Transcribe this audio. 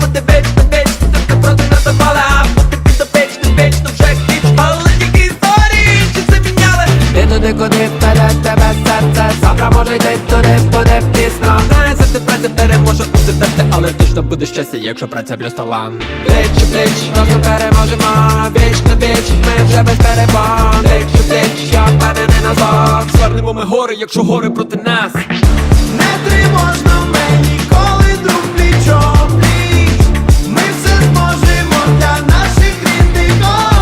бо ти Ти не вже Але тільки історії, чи це міняли? Ти куди вперед тебе серце? Завтра може йти туди, буде пізно. Знає, завжди праця переможе у тебе Але точно буде щастя, якщо праця плюс талант у пліч, разом переможемо. Віч на віч, ми вже без перебон Пліч у я впевнений на зло. Звернемо ми гори, якщо гори проти нас